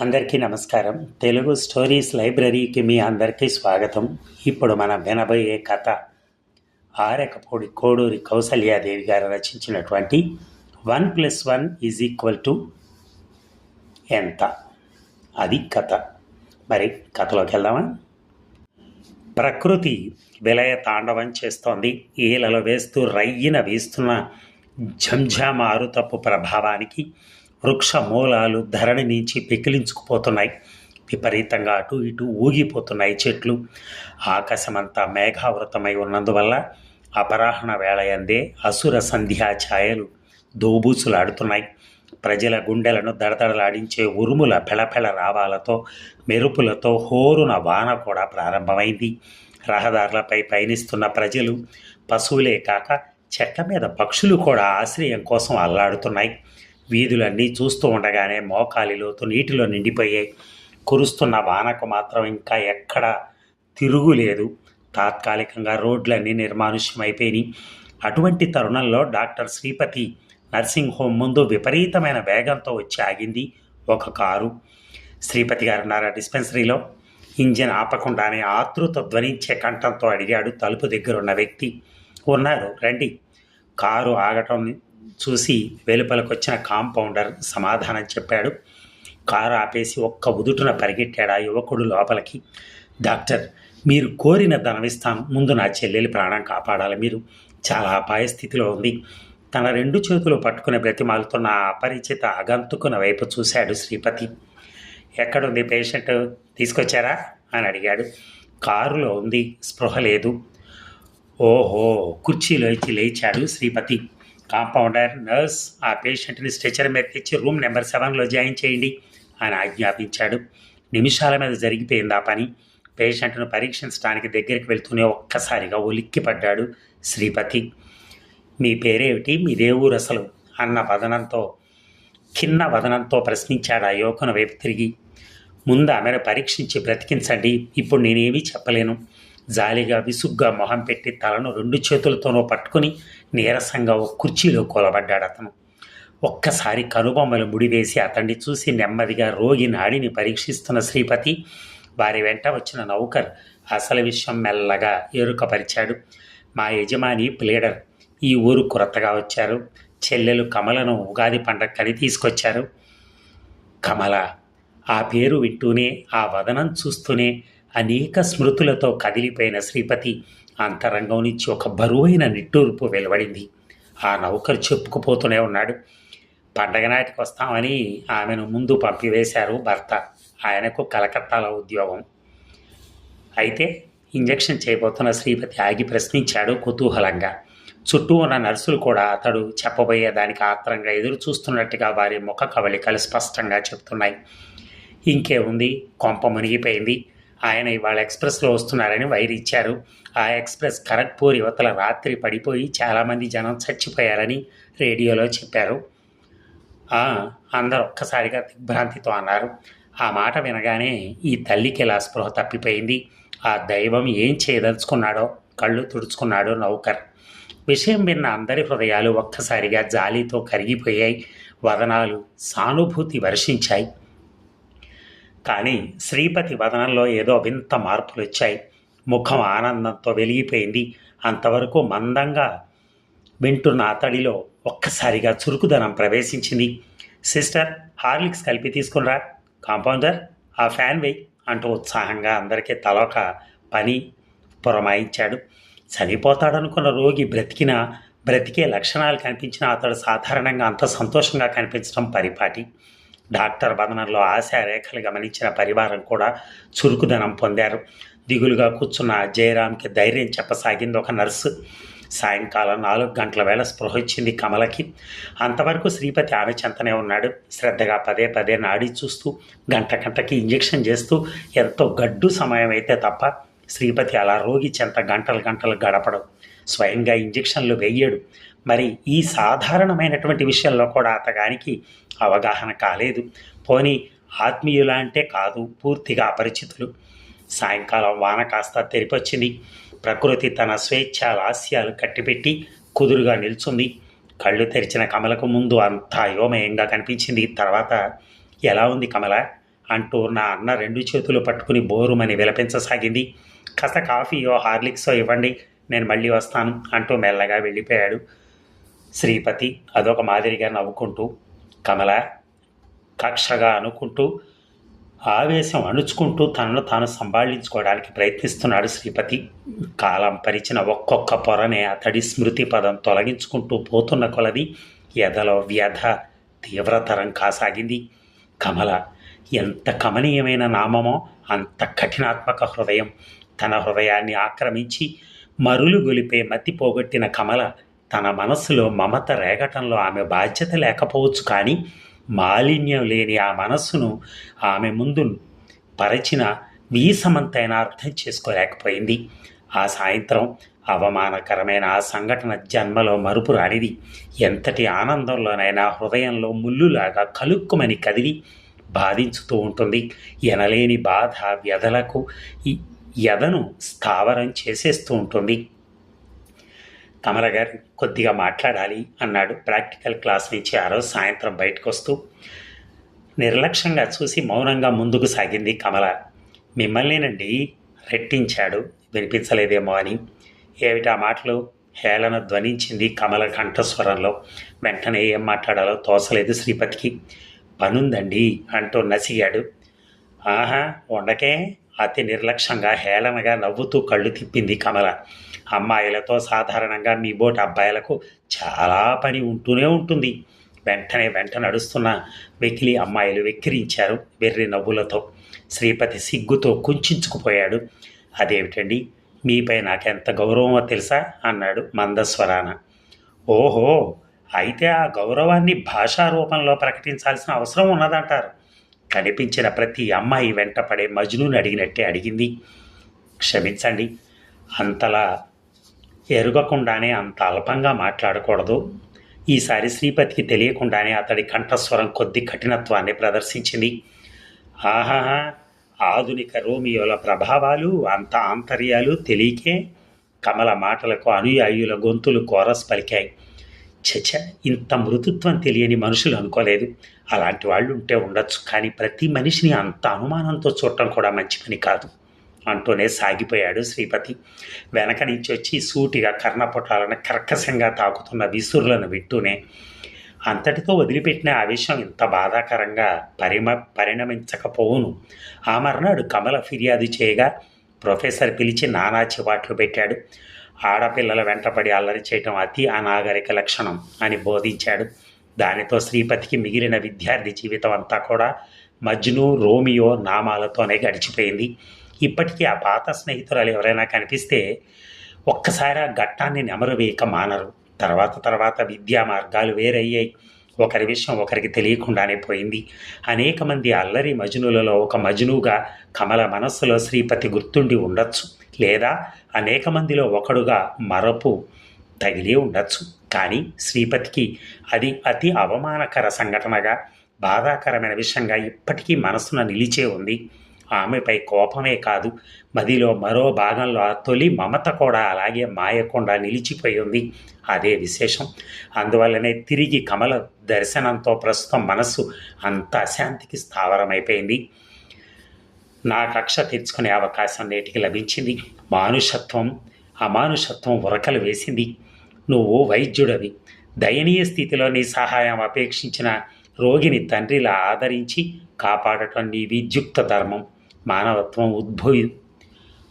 అందరికీ నమస్కారం. తెలుగు స్టోరీస్ లైబ్రరీకి మీ అందరికీ స్వాగతం. ఇప్పుడు మనం వినబోయే కథ ఆరెకపూడి కోడూరి కౌసల్యాదేవి గారు రచించినటువంటి one plus one is equal to ఎంత? అది కథ. మరి కథలోకి వెళ్దామా? ప్రకృతి విలయ తాండవం చేస్తోంది. ఈలలో వేస్తూ రయ్యిన వీస్తున్న ఝంఝామారుతపు ప్రభావానికి వృక్ష మూలాలు ధరణి నుంచి పెకిలించుకుపోతున్నాయి. విపరీతంగా అటు ఇటు ఊగిపోతున్నాయి చెట్లు. ఆకాశమంతా మేఘావృతమై ఉన్నందువల్ల అపరాహ్న వేళయందే అసుర సంధ్యా ఛాయలు దోబూసులాడుతున్నాయి. ప్రజల గుండెలను దడదడలాడించే ఉరుముల పెళపెళ రావాలతో మెరుపులతో హోరున వాన కూడా ప్రారంభమైంది. రహదారులపై పయనిస్తున్న ప్రజలు పశువులే కాక చెట్ల మీద పక్షులు కూడా ఆశ్రయం కోసం అల్లాడుతున్నాయి. వీధులన్నీ చూస్తూ ఉండగానే మోకాలి లోతు నీటిలో నిండిపోయాయి కురుస్తున్న వానకు మాత్రం ఇంకా ఎక్కడ తిరుగులేదు తాత్కాలికంగా రోడ్లన్నీ నిర్మానుష్యమైపోయినాయి. అటువంటి తరుణంలో డాక్టర్ శ్రీపతి నర్సింగ్ హోమ్ ముందు విపరీతమైన వేగంతో వచ్చి ఆగింది ఒక కారు. శ్రీపతి గారు ఉన్నారా డిస్పెన్సరీలో? ఇంజిన్ ఆపకుండానే ఆతృత ధ్వనించే కంఠంతో అడిగాడు తలుపు దగ్గర ఉన్న వ్యక్తి. ఉన్నారు రండి. కారు ఆగటం చూసి వెలుపలకొచ్చిన కాంపౌండర్ సమాధానం చెప్పాడు. కారు ఆపేసి ఒక్క ఉదుటున పరిగెట్టాడు ఆ యువకుడు లోపలికి. డాక్టర్ మీరు కోరిన ధనమిస్తాను ముందు నా చెల్లెలి ప్రాణం కాపాడాలి మీరు. చాలా అపాయ స్థితిలో ఉంది. తన రెండు చేతులు పట్టుకుని బ్రతిమాలుతున్న ఆ అపరిచిత అగంతుకున వైపు చూశాడు శ్రీపతి. ఎక్కడుంది పేషెంట్? తీసుకొచ్చారా? అని అడిగాడు. కారులో ఉంది. స్పృహ లేదు. ఓహో కుర్చీలోంచి లేచాడు శ్రీపతి. కాంపౌండర్ నర్స్ ఆ పేషెంట్ని స్ట్రెచర్ మీద తెచ్చి రూమ్ నెంబర్ సెవెన్లో జాయిన్ చేయండి అని ఆజ్ఞాపించాడు. నిమిషాల మీద జరిగిపోయింది ఆ పని. పేషెంట్ను పరీక్షించడానికి దగ్గరికి వెళ్తూనే ఒక్కసారిగా ఉలిక్కిపడ్డాడు శ్రీపతి. మీ పేరేమిటి? మీదే ఊరు అసలు? అన్న వదనంతో కిన్న వదనంతో ప్రశ్నించాడు ఆ యువకుని వైపు తిరిగి. ముందు ఆమెను పరీక్షించి బ్రతికించండి. ఇప్పుడు నేనేమీ చెప్పలేను. జాలిగా విసుగ్గా మొహం పెట్టి తలను రెండు చేతులతోనో పట్టుకుని నీరసంగా ఒక కుర్చీలో కూలబడ్డాడు అతను. ఒక్కసారి కనుబొమ్మలు ముడివేసి అతన్ని చూసి నెమ్మదిగా రోగి నాడిని పరీక్షిస్తున్న శ్రీపతి వారి వెంట వచ్చిన నౌకర్ అసలు విషయం మెల్లగా ఎరుకపరిచాడు మా యజమాని ప్లేడర్ ఈ ఊరు కొరతగా వచ్చారు. చెల్లెలు కమలను ఉగాది పండగని తీసుకొచ్చారు. కమల ఆ పేరు వింటూనే ఆ వదనం చూస్తూనే అనేక స్మృతులతో కదిలిపోయిన శ్రీపతి అంతరంగం నుంచి ఒక బరువైన నిట్టూర్పు వెలువడింది. ఆ నౌకరు చెప్పుకుపోతూనే ఉన్నాడు. పండగ నాటికి వస్తామని ఆమెను ముందు పంపివేశారు భర్త. ఆయనకు కలకత్తాలో ఉద్యోగం. అయితే ఇంజక్షన్ చేయబోతున్న శ్రీపతి ఆగి ప్రశ్నించాడు కుతూహలంగా. చుట్టూ ఉన్న నర్సులు కూడా అతడు చెప్పబోయే దానికి ఆత్రంగా ఎదురు చూస్తున్నట్టుగా వారి ముఖ కవళికలు స్పష్టంగా చెప్తున్నాయి. ఇంకే ఉంది కొంప మునిగిపోయింది. ఆయన ఇవాళ ఎక్స్ప్రెస్లో వస్తున్నారని వైర్ ఇచ్చారు. ఆ ఎక్స్ప్రెస్ ఖరగ్పూర్ యువతల రాత్రి పడిపోయి చాలామంది జనం చచ్చిపోయారని రేడియోలో చెప్పారు. అందరు ఒక్కసారిగా దిగ్భ్రాంతితో అన్నారు. ఆ మాట వినగానే ఈ తల్లికి ఇలా స్పృహ తప్పిపోయింది? ఆ దైవం ఏం చేయదలుచుకున్నాడో కళ్ళు తుడుచుకున్నాడు నౌకర్. విషయం విన్న అందరి హృదయాలు ఒక్కసారిగా జాలితో కరిగిపోయాయి. వదనాలు సానుభూతి వర్షించాయి. కానీ శ్రీపతి వదనంలో ఏదో వింత మార్పులు వచ్చాయి ముఖం ఆనందంతో వెలిగిపోయింది. అంతవరకు మందంగా వింటున్న అతడిలో ఒక్కసారిగా చురుకుదనం ప్రవేశించింది. సిస్టర్ హార్లిక్స్ కలిపి తీసుకునిరా కాంపౌండర్ ఆ ఫ్యాన్ వెయ్యి అంటూ ఉత్సాహంగా అందరికీ తలొక పని పురమాయించాడు. చనిపోతాడనుకున్న రోగి బ్రతికిన బ్రతికే లక్షణాలు కనిపించిన అతడు సాధారణంగా అంత సంతోషంగా కనిపించడం పరిపాటి. డాక్టర్ బంధనంలో ఆశారేఖలు గమనించిన పరివారం కూడా చురుకుదనం పొందారు. దిగులుగా కూర్చున్న జయరామ్కి ధైర్యం చెప్పసాగింది ఒక నర్సు. సాయంకాలం నాలుగు గంటల వేళ స్పృహ వచ్చింది కమలకి. అంతవరకు శ్రీపతి ఆమె చెంతనే ఉన్నాడు. శ్రద్ధగా పదే పదే నాడి చూస్తూ గంట గంటకి ఇంజెక్షన్ చేస్తూ ఎంతో గడ్డు సమయం అయితే తప్ప శ్రీపతి అలా రోగి చెంత గంటలు గంటలు గడపడం. స్వయంగా ఇంజెక్షన్లు వేయడు. మరి ఈ సాధారణమైనటువంటి విషయంలో కూడా అతగానికి అవగాహన కాలేదు. పోనీ ఆత్మీయులా అంటే కాదు పూర్తిగా అపరిచితులు. సాయంకాలం వాన కాస్త తెరిపొచ్చింది. ప్రకృతి తన స్వేచ్ఛ లాస్యాలు కట్టిపెట్టి కుదురుగా నిల్చుంది. కళ్ళు తెరిచిన కమలకు ముందు అంతా అయోమయంగా కనిపించింది. తర్వాత ఎలా ఉంది కమల? అంటూ నా అన్న రెండు చేతులు పట్టుకుని బోరుమని విలపించసాగింది. కాస్త కాఫీయో హార్లిక్సో ఇవ్వండి. నేను మళ్ళీ వస్తాను అంటూ మెల్లగా వెళ్ళిపోయాడు. శ్రీపతి అదొక మాదిరిగా నవ్వుకుంటూ కమల కక్షగా అనుకుంటూ ఆవేశం అణుచుకుంటూ తనను తాను సంభాళించుకోవడానికి ప్రయత్నిస్తున్నాడు శ్రీపతి. కాలం పరిచిన ఒక్కొక్క పొరనే అతడి స్మృతి పదం తొలగించుకుంటూ పోతున్న కొలది ఎదలో వ్యధ తీవ్రతరం కాసాగింది. కమల ఎంత కమనీయమైన నామమో అంత కఠినాత్మక హృదయం. తన హృదయాన్ని ఆక్రమించి మరులు గొలిపే మతి పోగొట్టిన కమల తన మనస్సులో మమత రేగటంలో ఆమె బాధ్యత లేకపోవచ్చు కానీ మాలిన్యం లేని ఆ మనస్సును ఆమె ముందు పరచిన వీసమంతైనా అర్థం చేసుకోలేకపోయింది. ఆ సాయంత్రం అవమానకరమైన ఆ సంఘటన జన్మలో మరుపు రానిది. ఎంతటి ఆనందంలోనైనా హృదయంలో ముల్లులాగా కలుక్కుమని కదిలి బాధించుతూ ఉంటుంది. ఎనలేని బాధ వ్యధలకు ఈ ఎదను స్థావరం చేసేస్తూ ఉంటుంది. కమల గారు కొద్దిగా మాట్లాడాలి అన్నాడు ప్రాక్టికల్ క్లాస్ నుంచి ఆ రోజు సాయంత్రం బయటకు వస్తూ నిర్లక్ష్యంగా చూసి మౌనంగా ముందుకు సాగింది కమల. మిమ్మల్నేనండి రెట్టించాడు. వినిపించలేదేమో అని. ఏమిటా మాటలు? హేళన ధ్వనించింది కమల కంఠస్వరంలో. వెంటనే ఏం మాట్లాడాలో తోసలేదు శ్రీపతికి. పనుందండి అంటూ నసిగాడు. ఆహా ఉండకే. అతి నిర్లక్ష్యంగా హేళనగా నవ్వుతూ కళ్ళు తిప్పింది కమల. అమ్మాయిలతో సాధారణంగా మీ బోటి అబ్బాయిలకు చాలా పని ఉంటూనే ఉంటుంది. వెంటనే వెంట నడుస్తున్న వెకిలి అమ్మాయిలు వెక్కిరించారు వెర్రి నవ్వులతో. శ్రీపతి సిగ్గుతో కుంచుకుపోయాడు. అదేమిటండి? మీపై నాకెంత గౌరవమో తెలుసా? అన్నాడు మందస్వరాన. ఓహో! అయితే ఆ గౌరవాన్ని భాషా రూపంలో ప్రకటించాల్సిన అవసరం ఉన్నదంటారు. కనిపించిన ప్రతి అమ్మాయి వెంటపడే మజ్నుని అడిగినట్టే అడిగింది. క్షమించండి. అంతలా ఎరుగకుండానే అంత అల్పంగా మాట్లాడకూడదు. ఈసారి శ్రీపతికి తెలియకుండానే అతడి కంఠస్వరం కొద్ది కఠినత్వాన్ని ప్రదర్శించింది. ఆహాహా ఆధునిక రోమియోల ప్రభావాలు అంత ఆంతర్యాలు తెలియకే కమల మాటలకు అనుయాయుల గొంతులు కోరస్ పలికాయి. చచ ఇంత మృదుత్వం తెలియని మనుషులు అనుకోలేదు. అలాంటి వాళ్ళు ఉంటే ఉండొచ్చు కానీ ప్రతి మనిషిని అంత అనుమానంతో చూడటం కూడా మంచి పని కాదు. అంటూనే సాగిపోయాడు శ్రీపతి. వెనక నుంచి వచ్చి సూటిగా కర్ణపుటాలను కర్కశంగా తాకుతున్న విసురులను వింటూనే అంతటితో వదిలిపెట్టిన ఆ విషయం ఇంత బాధాకరంగా పరిమ పరిణమించకపోవును. ఆ మర్నాడు కమల ఫిర్యాదు చేయగా ప్రొఫెసర్ పిలిచి నానా చివాట్లు పెట్టాడు. ఆడపిల్లల వెంటపడి అల్లరి చేయటం అతి అనాగరిక లక్షణం అని బోధించాడు. దానితో శ్రీపతికి మిగిలిన విద్యార్థి జీవితం అంతా కూడా మజ్ను రోమియో నామాలతోనే గడిచిపోయింది. ఇప్పటికీ ఆ పాత స్నేహితురాలు ఎవరైనా కనిపిస్తే ఒక్కసారి ఆ ఘట్టాన్ని నెమరవేయక మానరు. తర్వాత తర్వాత విద్యా మార్గాలు వేరయ్యాయి. ఒకరి విషయం ఒకరికి తెలియకుండానే పోయింది. అనేక మంది అల్లరి మజునులలో ఒక మజునుగా కమల మనస్సులో శ్రీపతి గుర్తుండి ఉండొచ్చు. లేదా అనేక మందిలో ఒకడుగా మరపు తగిలి ఉండొచ్చు. కానీ శ్రీపతికి అది అతి అవమానకర సంఘటనగా బాధాకరమైన విషయంగా ఇప్పటికీ మనసున నిలిచే ఉంది. ఆమెపై కోపమే కాదు. మదిలో మరో భాగంలో ఆ తొలి మమత కూడా అలాగే మాయకుండా నిలిచిపోయి ఉంది. అదే విశేషం. అందువల్లనే తిరిగి కమల దర్శనంతో ప్రస్తుతం మనస్సు అంత అశాంతికి స్థావరమైపోయింది. నా కక్ష తెచ్చుకునే అవకాశం నేటికి లభించింది. మానుషత్వం అమానుషత్వం ఉరకలు వేసింది. నువ్వు వైద్యుడవి. దయనీయ స్థితిలో నీ సహాయం అపేక్షించిన రోగిని తండ్రిలా ఆదరించి కాపాడటం నీ విద్యుక్త ధర్మం. మానవత్వం ఉద్భో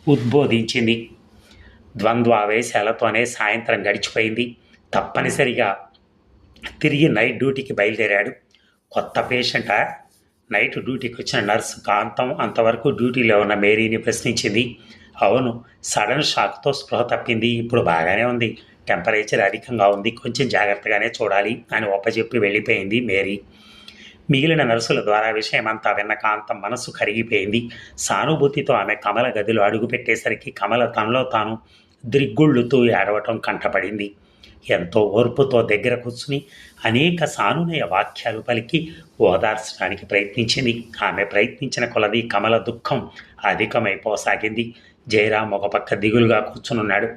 ఉద్బోధించింది. ద్వంద్వావేశాలతోనే సాయంత్రం గడిచిపోయింది. తప్పనిసరిగా తిరిగి నైట్ డ్యూటీకి బయలుదేరాడు. కొత్త పేషెంట? నైట్ డ్యూటీకి వచ్చిన నర్సు కాంతం అంతవరకు డ్యూటీలో ఉన్న మేరీని ప్రశ్నించింది. అవును సడన్ షాక్తో స్పృహ తప్పింది. ఇప్పుడు బాగానే ఉంది. టెంపరేచర్ అధికంగా ఉంది. కొంచెం జాగ్రత్తగానే చూడాలి అని ఒప్పచెప్పి వెళ్ళిపోయింది మేరీ. మిగిలిన నర్సుల ద్వారా విషయమంతా విన్న కాంతం మనస్సు కరిగిపోయింది. సానుభూతితో ఆమె కమల గదిలో అడుగుపెట్టేసరికి కమల తనలో తాను ద్రిగ్గుళ్ళుతూ ఏడవటం కంటపడింది. ఎంతో ఓర్పుతో దగ్గర కూర్చుని అనేక సానునయ వాక్యాలు పలికి ఓదార్చడానికి ప్రయత్నించింది. ఆమె ప్రయత్నించిన కొలది కమల దుఃఖం అధికమైపోసాగింది. జయరాం ఒక పక్క దిగులుగా కూర్చునున్నాడు.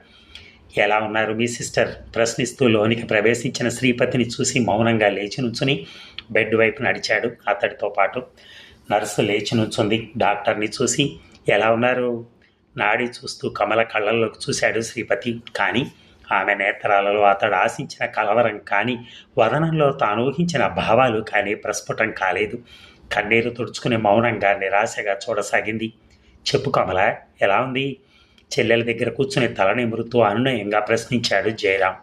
ఎలా ఉన్నారు? మీ సిస్టర్ ప్రశ్నిస్తూ లోనికి ప్రవేశించిన శ్రీపతిని చూసి మౌనంగా లేచి నుంచుని బెడ్ వైపు నడిచాడు. అతడితో పాటు నర్సు లేచి నుంచుంది. డాక్టర్ని చూసి ఎలా ఉన్నారు? నాడి చూస్తూ కమల కళ్ళల్లోకి చూశాడు శ్రీపతి. కానీ ఆమె నేత్రాలలో అతడు ఆశించిన కలవరం కానీ వదనంలో తాను ఊహించిన భావాలు కానీ ప్రస్ఫుటం కాలేదు. కన్నీరు తుడుచుకుని మౌనంగా నిరాశగా చూడసాగింది. చెప్పు కమల ఎలా ఉంది? చెల్లెల దగ్గర కూర్చుని తల నిమురుతూ అనునయంగా ప్రశ్నించాడు జయరాం.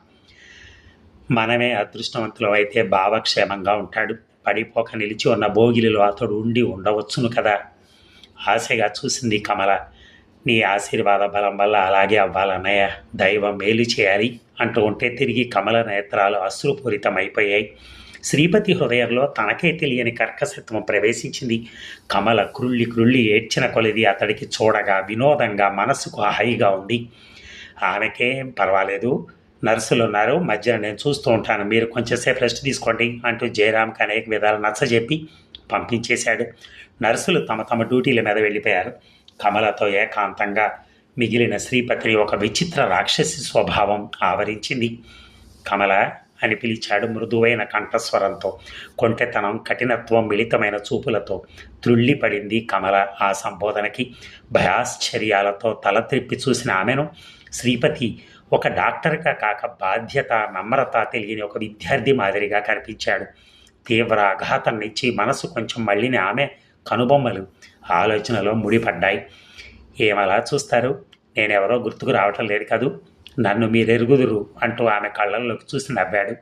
మనమే అదృష్టవంతులం అయితే భావక్షేమంగా ఉంటాడు. పడిపోక నిలిచి ఉన్న భోగిలిలో అతడు ఉండి ఉండవచ్చును కదా. ఆశగా చూసింది కమల. నీ ఆశీర్వాద బలం వల్ల అలాగే అవ్వాలన్నయ్య. దైవం మేలు చేయాలి అంటూ ఉంటే తిరిగి కమల నేత్రాలు అశ్రుపూరితమైపోయాయి. శ్రీపతి హృదయంలో తనకే తెలియని కర్కశత్వం ప్రవేశించింది. కమల క్రుళ్ళి క్రుళ్ళి ఏడ్చిన కొలిది అతడికి చూడగా వినోదంగా మనసుకు హాయిగా ఉంది. ఆమెకేం పర్వాలేదు. నర్సులు ఉన్నారు. మధ్యన నేను చూస్తూ ఉంటాను. మీరు కొంచెంసేపు రెస్ట్ తీసుకోండి అంటూ జయరామ్కి అనేక విధాలు నచ్చజెప్పి పంపించేశాడు. నర్సులు తమ తమ డ్యూటీల మీద వెళ్ళిపోయారు. కమలతో ఏకాంతంగా మిగిలిన శ్రీపతిని ఒక విచిత్ర రాక్షసి స్వభావం ఆవరించింది. కమల అని పిలిచాడు మృదువైన కంఠస్వరంతో. కొంటెతనం కఠినత్వం మిళితమైన చూపులతో త్రుళ్ళిపడింది కమల ఆ సంబోధనకి. భయాశ్చర్యాలతో తల త్రిప్పి చూసిన ఆమెను శ్రీపతి ఒక డాక్టర్గా కాక బాధ్యత నమ్రత తెలియని ఒక విద్యార్థి మాదిరిగా కనిపించాడు. తీవ్ర ఆఘాతం మనసు కొంచెం మళ్ళీని ఆమె కనుబొమ్మలు ఆలోచనలో ముడిపడ్డాయి. ఏమలా చూస్తారు? నేనెవరో గుర్తుకు రావటం లేదు కదూ? నన్ను మీరెరుగుదురు అంటూ ఆమె కళ్ళల్లోకి చూసి నవ్వాడు.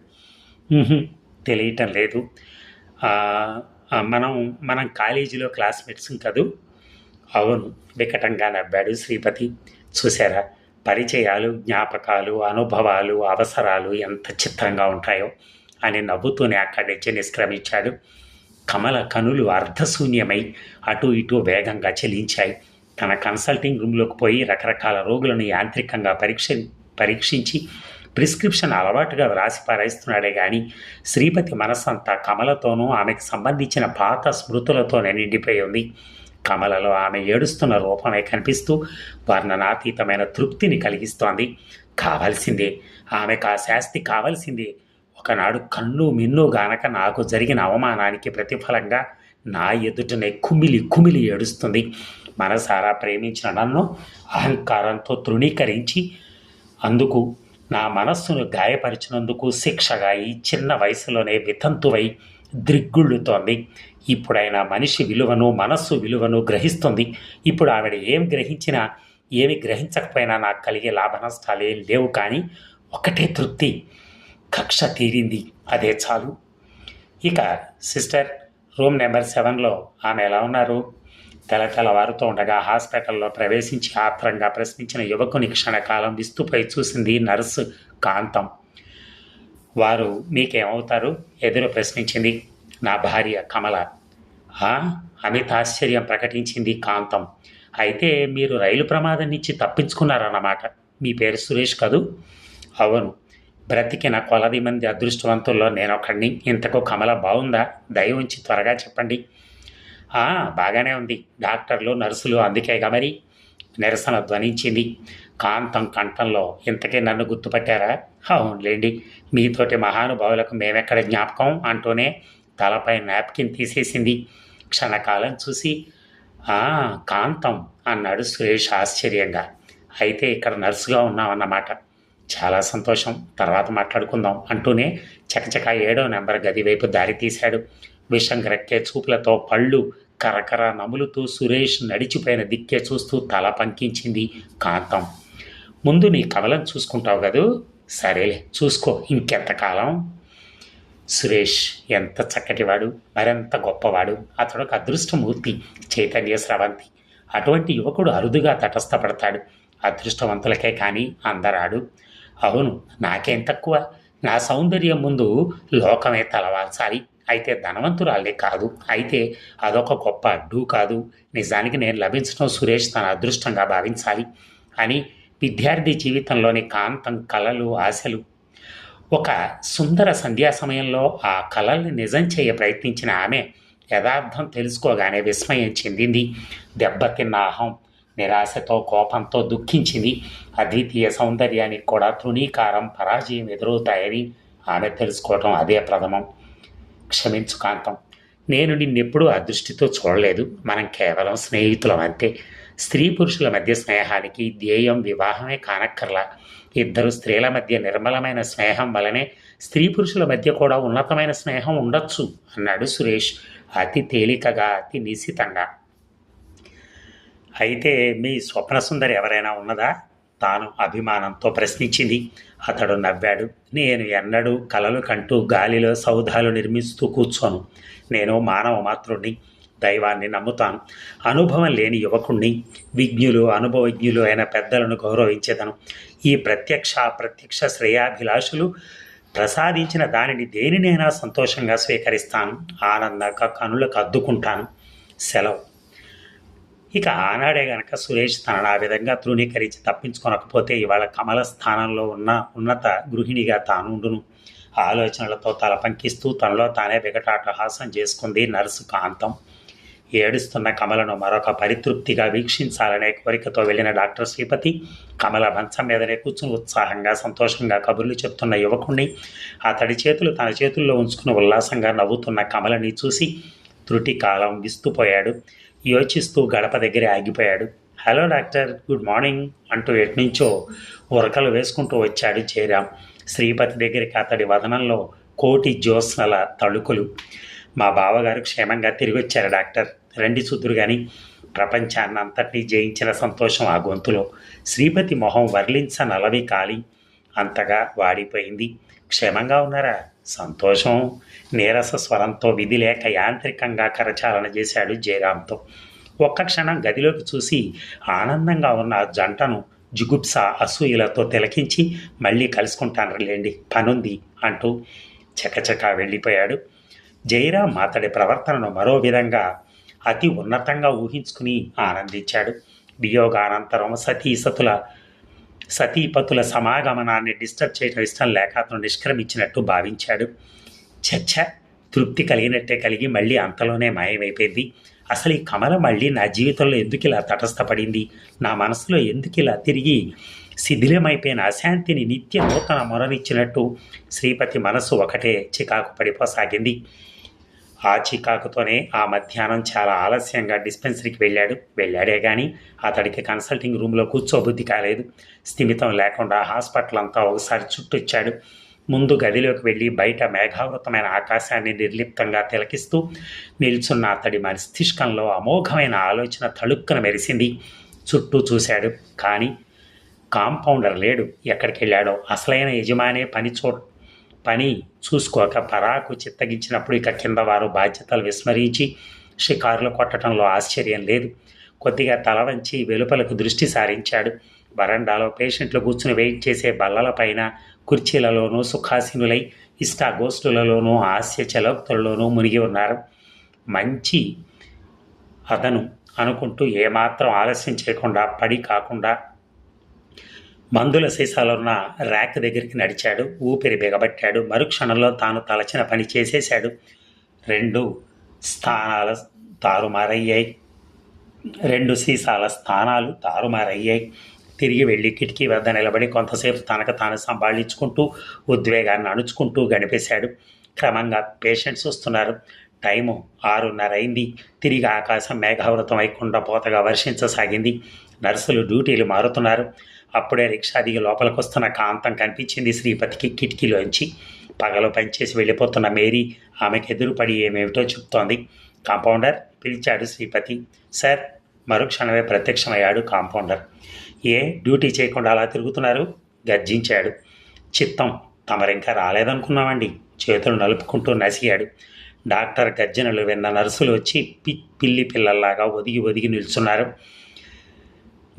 తెలియటం లేదు. మనం మనం కాలేజీలో క్లాస్మేట్స్ కదూ? అవును వికటంగా నవ్వాడు శ్రీపతి. చూసారా పరిచయాలు జ్ఞాపకాలు అనుభవాలు అవసరాలు ఎంత చిత్రంగా ఉంటాయో? అని నవ్వుతూనే అక్కడి నుంచి నిష్క్రమించాడు. కమల కనులు అర్ధశూన్యమై అటు ఇటు వేగంగా చెలించాయి. తన కన్సల్టింగ్ రూమ్లోకి పోయి రకరకాల రోగులను యాంత్రికంగా పరీక్ష పరీక్షించి ప్రిస్క్రిప్షన్ అలవాటుగా వ్రాసి పారేస్తున్నాడే కానీ శ్రీపతి మనస్సంతా కమలతోనూ ఆమెకు సంబంధించిన పాత స్మృతులతోనే నిండిపోయి ఉంది. కమలలో ఆమె ఏడుస్తున్న రూపమే కనిపిస్తూ వర్ణనాతీతమైన తృప్తిని కలిగిస్తోంది. కావాల్సిందే ఆమెకు ఆ శాస్తి కావాల్సిందే. ఒకనాడు కన్ను మిన్ను గానక నాకు జరిగిన అవమానానికి ప్రతిఫలంగా నా ఎదుటనే కుమిలి కుమిలి ఏడుస్తుంది. మనసారా ప్రేమించిన నన్ను అహంకారంతో తృణీకరించి అందుకు నా మనస్సును గాయపరిచినందుకు శిక్షగా ఈ చిన్న వయసులోనే వితంతువై ద్రిగ్గుళ్ళుతోంది ఇప్పుడైనా మనిషి విలువను మనస్సు విలువను గ్రహిస్తుంది. ఇప్పుడు ఆవిడ ఏం గ్రహించినా ఏమి గ్రహించకపోయినా నాకు కలిగే లాభ నష్టాలే లేవు కానీ ఒకటే తృప్తి కక్ష తీరింది. అదే చాలు. ఇక సిస్టర్ రూమ్ నెంబర్ సెవెన్లో ఆమె ఎలా ఉన్నారు? తెలతెలవారుతూ ఉండగా హాస్పిటల్లో ప్రవేశించి ఆత్రంగా ప్రశ్నించిన యువకుని క్షణకాలం విస్తుపై చూసింది నర్సు కాంతం. వారు మీకేమవుతారు? ఎదురు ప్రశ్నించింది నా భార్య కమల. అమిత ఆశ్చర్యం ప్రకటించింది కాంతం. అయితే మీరు రైలు ప్రమాదం నుంచి తప్పించుకున్నారన్నమాట. మీ పేరు సురేష్ కదూ? అవును. బ్రతికిన కొలది మంది అదృష్టవంతుల్లో నేనొకడిని ఇంతకు కమల బాగుందా దయ ఉంచి త్వరగా చెప్పండి. బాగానే ఉంది. డాక్టర్లు నర్సులు అందుకేగా మరి నిరసన ధ్వనించింది. కాంతం కంఠంలో ఇంతకీ నన్ను గుర్తుపట్టారా? అవునులేండి. మీతోటి మహానుభావులకు మేమెక్కడ జ్ఞాపకం? అంటూనే తలపై నాప్కిన్ తీసేసింది. క్షణకాలం చూసి కాంతం అన్నాడు సురేష్ ఆశ్చర్యంగా. అయితే ఇక్కడ నర్సుగా ఉన్నామన్నమాట. చాలా సంతోషం. తర్వాత మాట్లాడుకుందాం అంటూనే చకచక ఏడో నెంబర్ గది వైపు దారి తీశాడు. విషం రెక్కే చూపులతో పళ్ళు కరకర నములుతూ సురేష్ నడిచిపోయిన దిక్కే చూస్తూ తల పంకించింది కాంతం. ముందు నీ కమలం చూసుకుంటావు కదూ? సరేలే చూసుకో ఇంకెంతకాలం? సురేష్ ఎంత చక్కటివాడు మరెంత గొప్పవాడు. అతడు ఒక అదృష్టమూర్తి చైతన్య స్రవంతి. అటువంటి యువకుడు అరుదుగా తటస్థపడతాడు. అదృష్టవంతులకే కానీ అందరాడు. అవును నాకేం తక్కువ? నా సౌందర్యం ముందు లోకమే తలవాల్చాలి. అయితే ధనవంతురాలే కాదు. అయితే అదొక గొప్ప అడ్డు కాదు. నిజానికి నేను లభించడం సురేష్ తన అదృష్టంగా భావించాలి అని విద్యార్థి జీవితంలోని కాంతం కలలు ఆశలు. ఒక సుందర సంధ్యా సమయంలో ఆ కళల్ని నిజం చేయ ప్రయత్నించిన ఆమె యథార్థం తెలుసుకోగానే విస్మయం చెందింది. దెబ్బతిన్న అహం నిరాశతో కోపంతో దుఃఖించింది. అద్వితీయ సౌందర్యానికి కూడా తృణీకారం పరాజయం ఎదురవుతాయని ఆమె తెలుసుకోవటం అదే ప్రథమం. క్షమించు కాంతం నేను నిన్నెప్పుడూ అదృష్టితో చూడలేదు. మనం కేవలం స్నేహితులం అంతే. స్త్రీ పురుషుల మధ్య స్నేహానికి ధ్యేయం వివాహమే కానక్కర్లా. ఇద్దరు స్త్రీల మధ్య నిర్మలమైన స్నేహం వలనే స్త్రీ పురుషుల మధ్య కూడా ఉన్నతమైన స్నేహం ఉండొచ్చు అన్నాడు సురేష్ అతి తేలికగా అతి నిశితంగా. అయితే మీ స్వప్న సుందరి ఎవరైనా ఉన్నదా? తాను అభిమానంతో ప్రశ్నించింది. అతడు నవ్వాడు. నేను ఎన్నడూ కలలు కంటూ గాలిలో సౌధాలు నిర్మిస్తూ కూర్చోను. నేను మానవ మాతృణ్ణి దైవాన్ని నమ్ముతాను. అనుభవం లేని యువకుణ్ణి విజ్ఞులు అనుభవజ్ఞులు అయిన పెద్దలను గౌరవించేదను. ఈ ప్రత్యక్ష ప్రత్యక్ష శ్రేయాభిలాషులు ప్రసాదించిన దానిని దేనినైనా సంతోషంగా స్వీకరిస్తాను. ఆనందంగా కనులకు అద్దుకుంటాను. సెలవు. ఇక ఆనాడే గనక సురేష్ తనను ఆ విధంగా తృణీకరించి తప్పించుకొనకపోతే ఇవాళ కమల స్థానంలో ఉన్న ఉన్నత గృహిణిగా తానుండును ఆలోచనలతో తల పంకిస్తూ తనలో తానే వికటాటహాసం చేసుకుంది నర్సు కాంతం. ఏడుస్తున్న కమలను మరొక పరితృప్తిగా వీక్షించాలనే కోరికతో వెళ్ళిన డాక్టర్ శ్రీపతి కమల మంచం మీదనే కూర్చుని ఉత్సాహంగా సంతోషంగా కబుర్లు చెప్తున్న యువకుణ్ణి అతడి చేతులు తన చేతుల్లో ఉంచుకుని ఉల్లాసంగా నవ్వుతున్న కమలని చూసి త్రుటి కాలం విస్తుపోయాడు. యోచిస్తూ గడప దగ్గరే ఆగిపోయాడు. హలో డాక్టర్ గుడ్ మార్నింగ్ అంటూ ఎట్నుంచో ఉరకలు వేసుకుంటూ వచ్చాడు జయరాం శ్రీపతి దగ్గరికి అతడి వదనంలో కోటి జ్యోత్స్నల తళుకులు. మా బావగారు క్షేమంగా తిరిగి వచ్చారు డాక్టర్. రండి చూద్దురు కానీ ప్రపంచాన్ని అంతటినీ జయించిన సంతోషం ఆ గొంతులో. శ్రీపతి మొహం వర్లించ నలవి కాలి. అంతగా వాడిపోయింది. క్షేమంగా ఉన్నారా? సంతోషం. నీరస స్వరంతో విధి లేక యాంత్రికంగా కరచాలన చేశాడు జయరాంతో ఒక్క క్షణం గదిలోకి చూసి ఆనందంగా ఉన్న జంటను జుగుప్స అసూయలతో తిలకించి మళ్ళీ కలుసుకుంటాను లేండి పనుంది అంటూ చకచకా వెళ్ళిపోయాడు. జయరాం అతడి ప్రవర్తనను మరో విధంగా అతి ఉన్నతంగా ఊహించుకుని ఆనందించాడు. వియోగానంతరం సతీసతుల సతీపతుల సమాగమనాన్ని డిస్టర్బ్ చేయడం ఇష్టం లేక అతను నిష్క్రమించినట్టు భావించాడు. చచ్చ తృప్తి కలిగినట్టే కలిగి మళ్ళీ అంతలోనే మాయమైపోయింది. అసలు ఈ కమల మళ్ళీ నా జీవితంలో ఎందుకు ఇలా తటస్థపడింది? నా మనసులో ఎందుకు ఇలా తిరిగి శిథిలమైపోయిన అశాంతిని నిత్య నూతన మొరనిచ్చినట్టు శ్రీపతి మనసు ఒకటే చికాకు పడిపోసాగింది. ఆ చికాకుతోనే ఆ మధ్యాహ్నం చాలా ఆలస్యంగా డిస్పెన్సరీకి వెళ్ళాడు. వెళ్ళాడే కానీ అతడికి కన్సల్టింగ్ రూమ్లో కూర్చోబుద్ధి కాలేదు. స్థిమితం లేకుండా హాస్పిటల్ అంతా ఒకసారి చుట్టొచ్చాడు. ముందు గదిలోకి వెళ్ళి బయట మేఘావృతమైన ఆకాశాన్ని నిర్లిప్తంగా తిలకిస్తూ నిల్చున్న అతడి మస్తిష్కంలో అమోఘమైన ఆలోచన తళుక్కున మెరిసింది. చుట్టూ చూశాడు. కానీ కాంపౌండర్ లేడు. ఎక్కడికి వెళ్ళాడో అసలైన యజమానే పని చో పని చూసుకోక పరాకు చిత్తగించినప్పుడు ఇక కింద వారు బాధ్యతలు విస్మరించి షికారులు కొట్టడంలో ఆశ్చర్యం లేదు. కొద్దిగా తల వంచి వెలుపలకు దృష్టి సారించాడు. వరండాలో పేషెంట్లు కూర్చుని వెయిట్ చేసే బల్లలపైన కుర్చీలలోనూ సుఖాసీనులై ఇష్టాగోష్ఠులలోనూ హాస్య చలోక్తులలోనూ మునిగి ఉన్నారు. మంచి అతను అనుకుంటూ ఏమాత్రం ఆలస్యం చేయకుండా పడి కాకుండా మందుల సీసాలున్న ర్యాక్ దగ్గరికి నడిచాడు. ఊపిరి బిగబట్టాడు. మరుక్షణంలో తాను తలచిన పని చేసేశాడు. రెండు స్థానాల తారుమారయ్యాయి. రెండు సీసాల స్థానాలు తారుమారయ్యాయి. తిరిగి వెళ్ళి కిటికీ వద్ద నిలబడి కొంతసేపు తనకు తాను సంభాళించుకుంటూ ఉద్వేగాన్ని అణుచుకుంటూ గడిపేశాడు. క్రమంగా పేషెంట్స్ వస్తున్నారు. టైము ఆరున్నర అయింది తిరిగి ఆకాశం మేఘావృతం అయ్యకుండా పోతగా వర్షించసాగింది. నర్సులు డ్యూటీలు మారుతున్నారు. అప్పుడే రిక్షా దిగి లోపలికి వస్తున్న కాంతం కనిపించింది శ్రీపతికి కిటికీలోంచి. పగలు పనిచేసి వెళ్ళిపోతున్న మేరీ ఆమెకు ఎదురుపడి ఏమేమిటో చెప్తోంది. కాంపౌండర్ పిలిచాడు శ్రీపతి. సార్ మరుక్షణమే ప్రత్యక్షమయ్యాడు కాంపౌండర్. ఏ డ్యూటీ చేయకుండా అలా తిరుగుతున్నారు? గర్జించాడు. చిత్తం తమరింకా రాలేదనుకున్నామండి. చేతులు నలుపుకుంటూ నసిగాడు. డాక్టర్ గర్జనలు విన్న నర్సులు వచ్చి పి పిల్లి పిల్లల్లాగా ఒదిగి ఒదిగి నిల్చున్నారు.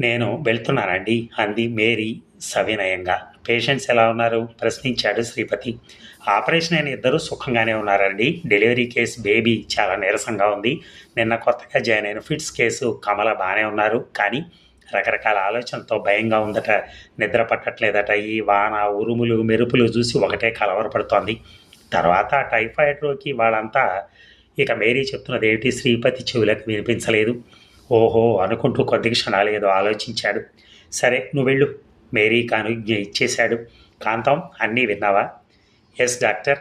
నేను వెళ్తున్నానండి అంది మేరీ సవినయంగా. పేషెంట్స్ ఎలా ఉన్నారు? ప్రశ్నించాడు శ్రీపతి. ఆపరేషన్ అయిన ఇద్దరు సుఖంగానే ఉన్నారండి. డెలివరీ కేసు బేబీ చాలా నీరసంగా ఉంది. నిన్న కొత్తగా జాయిన్ అయిన ఫిట్స్ కేసు కమల బాగానే ఉన్నారు. కానీ రకరకాల ఆలోచనతో భయంగా ఉందట. నిద్ర పట్టట్లేదట. ఈ వాన ఉరుములు మెరుపులు చూసి ఒకటే కలవరపడుతోంది. తర్వాత టైఫాయిడ్ రోగి వాళ్ళంతా ఇక మేరీ చెప్తున్నది ఏమిటి శ్రీపతి చెవులకు వినిపించలేదు. ఓహో అనుకుంటూ కొద్ది క్షణాలు ఏదో ఆలోచించాడు. సరే నువ్వు వెళ్ళు. మేరీ కానుజ్ఞ ఇచ్చేశాడు. కాంతం అన్నీ విన్నావా? Yes doctor.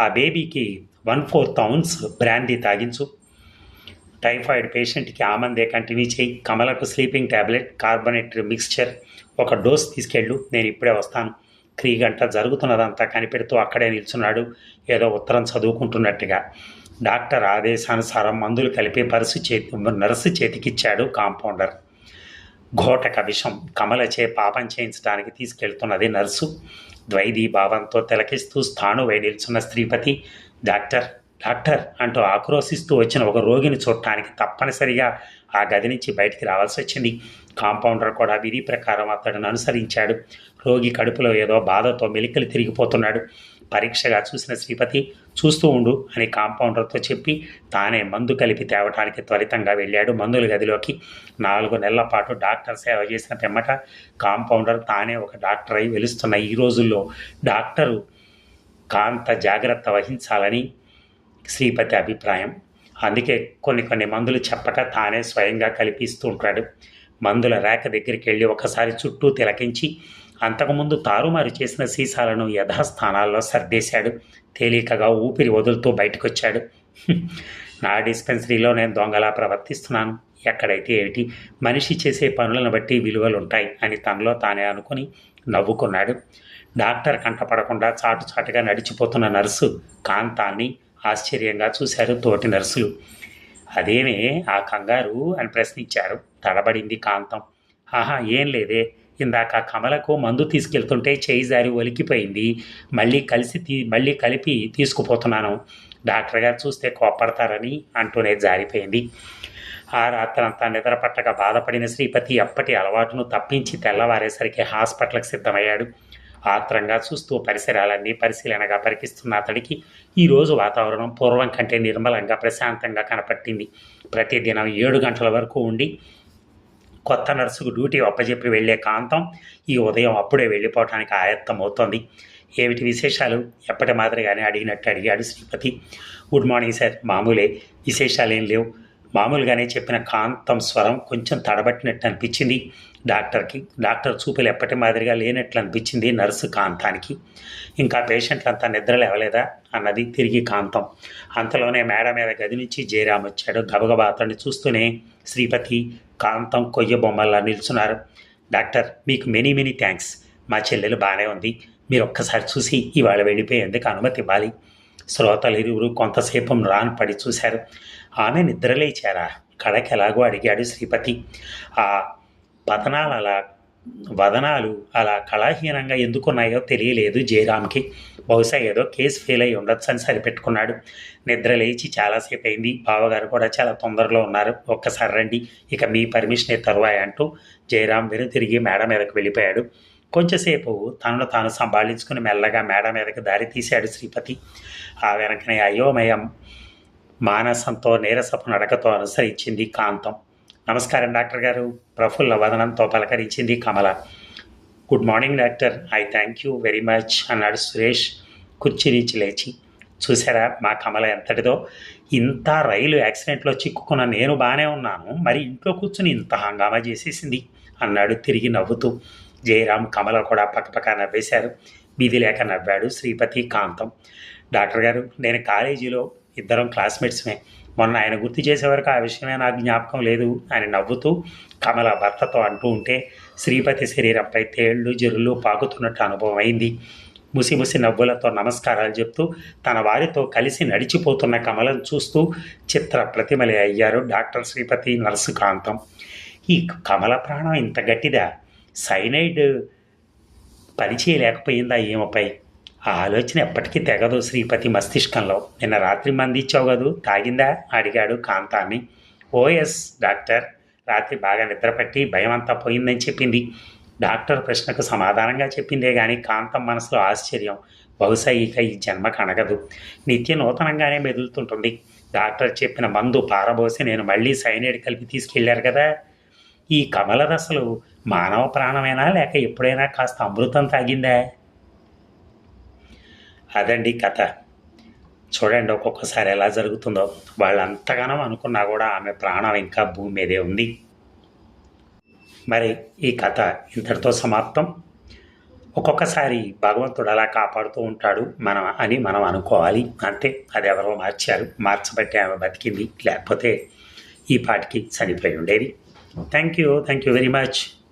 ఆ బేబీకి వన్ ఫోర్త్ ఔన్స్ బ్రాందీ తాగించు. టైఫాయిడ్ పేషెంట్కి ఆమందే కంటిన్యూ చేయి. కమలకు స్లీపింగ్ ట్యాబ్లెట్ కార్బోనేటరీ మిక్స్చర్. ఒక డోస్ తీసుకెళ్ళు. నేను ఇప్పుడే వస్తాను. క్రీ గంట జరుగుతున్నదంతా కనిపెడుతూ అక్కడే నిల్చున్నాడు. ఏదో ఉత్తరం చదువుకుంటున్నట్టుగా. డాక్టర్ ఆదేశానుసారం మందులు కలిపి పరుసు చేతి నర్సు చేతికిచ్చాడు కాంపౌండర్. ఘోటక విషం కమలచే పాపం చేయించడానికి తీసుకెళ్తున్నది నర్సు. ద్వైదీ భావంతో తిలకిస్తూ స్థాణువై నిల్చున్న స్త్రీపతి డాక్టర్ డాక్టర్ అంటూ ఆక్రోశిస్తూ వచ్చిన ఒక రోగిని చూడటానికి తప్పనిసరిగా ఆ గది నుంచి బయటికి రావాల్సి వచ్చింది. కాంపౌండర్ కూడా విధి ప్రకారం అతడిని అనుసరించాడు. రోగి కడుపులో ఏదో బాధతో మెలికలు తిరిగిపోతున్నాడు. పరీక్షగా చూసిన శ్రీపతి చూస్తూ ఉండు అని కాంపౌండర్తో చెప్పి తానే మందు కలిపి తేవటానికి త్వరితంగా వెళ్ళాడు మందుల గదిలోకి. నాలుగు నెలల పాటు డాక్టర్ సేవ చేసిన పిమ్మట కాంపౌండర్ తానే ఒక డాక్టర్ అయి వెలుస్తున్న ఈ రోజుల్లో డాక్టరు కాంత జాగ్రత్త వహించాలని శ్రీపతి అభిప్రాయం. అందుకే కొన్ని కొన్ని మందులు చెప్పక తానే స్వయంగా కల్పిస్తూ ఉంటాడు. మందుల రేఖ దగ్గరికి వెళ్ళి ఒకసారి చుట్టూ తిలకించి అంతకుముందు తారుమారు చేసిన సీసాలను యథాస్థానాల్లో సర్దేశాడు. తేలికగా ఊపిరి వదులుతూ బయటకొచ్చాడు. నా డిస్పెన్సరీలో నేను దొంగలా ప్రవర్తిస్తున్నాను. ఎక్కడైతే ఏమిటి? మనిషి చేసే పనులను బట్టి విలువలు ఉంటాయి అని తనలో తానే అనుకుని నవ్వుకున్నాడు. డాక్టర్ కంటపడకుండా చాటు చాటుగా నడిచిపోతున్న నర్సు కాంతాన్ని ఆశ్చర్యంగా చూశారు తోటి నర్సులు. అదేమే? ఆ కంగారు అని ప్రశ్నించారు. తడబడింది కాంతం. ఆహా ఏం లేదే. ఇందాక కమలకు మందు తీసుకెళ్తుంటే చేయి జారి ఒలికిపోయింది. మళ్ళీ కలిసి తీ మళ్ళీ కలిపి తీసుకుపోతున్నాను. డాక్టర్ గారు చూస్తే కోప్పడతారని అంటూనే జారిపోయింది. ఆ రాత్రంతా నిద్రపట్టక బాధపడిన శ్రీపతి అప్పటి అలవాటును తప్పించి తెల్లవారేసరికి హాస్పిటల్కి సిద్ధమయ్యాడు. ఆత్రంగా చూస్తూ పరిసరాలన్నీ పరిశీలనగా పరికిస్తున్న అతడికి ఈరోజు వాతావరణం పూర్వం కంటే నిర్మలంగా ప్రశాంతంగా కనపట్టింది. ప్రతిదినం ఏడు గంటల వరకు ఉండి కొత్త నర్సుకు డ్యూటీ అప్పచెప్పి వెళ్ళే కాంతం ఈ ఉదయం అప్పుడే వెళ్ళిపోవటానికి ఆయత్తమవుతోంది. ఏమిటి విశేషాలు? ఎప్పటి మాదిరిగానే అడిగినట్టు అడిగాడు శ్రీపతి. Good morning sir. మామూలే. విశేషాలు ఏం లేవు. మామూలుగానే చెప్పిన కాంతం స్వరం కొంచెం తడబట్టినట్టు అనిపించింది. డాక్టర్కి డాక్టర్ చూపులు ఎప్పటి మాదిరిగా లేనట్లు అనిపించింది నర్సు కాంతానికి. ఇంకా పేషెంట్లంతా నిద్ర లేవలేదా? అన్నది తిరిగి కాంతం. అంతలోనే మేడ మీద గది నుంచి జయరాం వచ్చాడు. గబగబా అతన్ని చూస్తూనే శ్రీపతి కాంతం కొయ్య బొమ్మల్లా నిల్చున్నారు. డాక్టర్ మీకు మెనీ మెనీ థ్యాంక్స్ మా చెల్లెలు బాగానే ఉంది. మీరు ఒక్కసారి చూసి ఇవాళ వెళ్ళిపోయేందుకు అనుమతి ఇవ్వాలి. శ్రోతలు ఇరువురు కొంతసేపు రాను పడి చూశారు. ఆమె నిద్రలేచారా? కడకి ఎలాగో అడిగాడు శ్రీపతి. ఆ పతనాలు అలా వదనాలు అలా కళాహీనంగా ఎందుకున్నాయో తెలియలేదు జయరామ్కి. బహుశా ఏదో కేసు ఫెయిల్ అయి ఉండొచ్చు అని సరిపెట్టుకున్నాడు. నిద్ర లేచి చాలాసేపు అయింది. బావగారు కూడా చాలా తొందరలో ఉన్నారు. ఒక్కసారి రండి ఇక మీ పర్మిషన్ తరువాయి అంటూ జయరామ్ వెను తిరిగి మేడ మీదకు వెళ్ళిపోయాడు. కొంచెంసేపు తనను తాను సంభాళించుకుని మెల్లగా మేడ మీదకి దారి తీశాడు శ్రీపతి. ఆ వెనకనే అయోమయం మానసంతో నీరసపు నడకతో అనుసరించింది కాంతం. నమస్కారం డాక్టర్ గారు. ప్రఫుల్ల వదనంతో పలకరించింది Kamala. Good morning doctor. I thank you very much అన్నాడు సురేష్ కుర్చీ నుంచి లేచి. చూసారా మా కమల ఎంతటిదో? ఇంత రైలు యాక్సిడెంట్లో చిక్కుకున్న నేను బాగానే ఉన్నాను. మరి ఇంట్లో కూర్చుని ఇంత హంగామా చేసేసింది? అన్నాడు తిరిగి నవ్వుతూ. జయరాం కమల కూడా పక్కపక్క నవ్వేశారు. బీది లేక నవ్వాడు శ్రీపతి కాంతం. డాక్టర్ గారు నేను కాలేజీలో ఇద్దరం క్లాస్మేట్స్మే. మొన్న ఆయన గుర్తు చేసే వరకు ఆ విషయమే నాకు జ్ఞాపకం లేదు. అని నవ్వుతూ కమల భర్తతో అంటూ ఉంటే శ్రీపతి శరీరంపై తేళ్ళు జరులు పాకుతున్నట్టు అనుభవం అయింది. ముసిముసి నవ్వులతో నమస్కారాలు చెప్తూ తన వారితో కలిసి నడిచిపోతున్న కమలను చూస్తూ చిత్ర ప్రతిమలే అయ్యారు డాక్టర్ శ్రీపతి నర్సు కాంతం. ఈ కమల ప్రాణం ఇంత గట్టిదా? సైనైడ్ పనిచేయలేకపోయిందా ఈమెపై ఆ ఆలోచన ఎప్పటికీ తెగదు శ్రీపతి మస్తిష్కంలో. నిన్న రాత్రి మంది ఇచ్చావు కదూ? తాగిందా? అడిగాడు కాంతాన్ని ఓఎస్ డాక్టర్. రాత్రి బాగా నిద్రపట్టి భయం అంతా పోయిందని చెప్పింది. డాక్టర్ ప్రశ్నకు సమాధానంగా చెప్పిందే కానీ కాంతం మనసులో ఆశ్చర్యం. బహుశా ఇక ఈ జన్మ కనగదు. నిత్య నూతనంగానే మెదులుతుంటుంది. డాక్టర్ చెప్పిన మందు పారబోసి నేను మళ్ళీ సైనైడ్ కలిపి తీసుకెళ్ళారు కదా. ఈ కమల దశలు మానవ ప్రాణమైనా? లేక ఎప్పుడైనా కాస్త అమృతం తాగిందా? అదండి కథ. చూడండి ఒక్కొక్కసారి ఎలా జరుగుతుందో. వాళ్ళు అంతగానో అనుకున్నా కూడా ఆమె ప్రాణం ఇంకా భూమి మీదే ఉంది. మరి ఈ కథ ఇంతటితో సమాప్తం. ఒక్కొక్కసారి భగవంతుడు అలా కాపాడుతూ ఉంటాడు మనం అని మనం అనుకోవాలి. అంతే అది ఎవరో మార్చారు మార్చబట్టి ఆమె బతికింది. లేకపోతే ఈ పాటికి చనిపోయి ఉండేది. Thank you thank you very much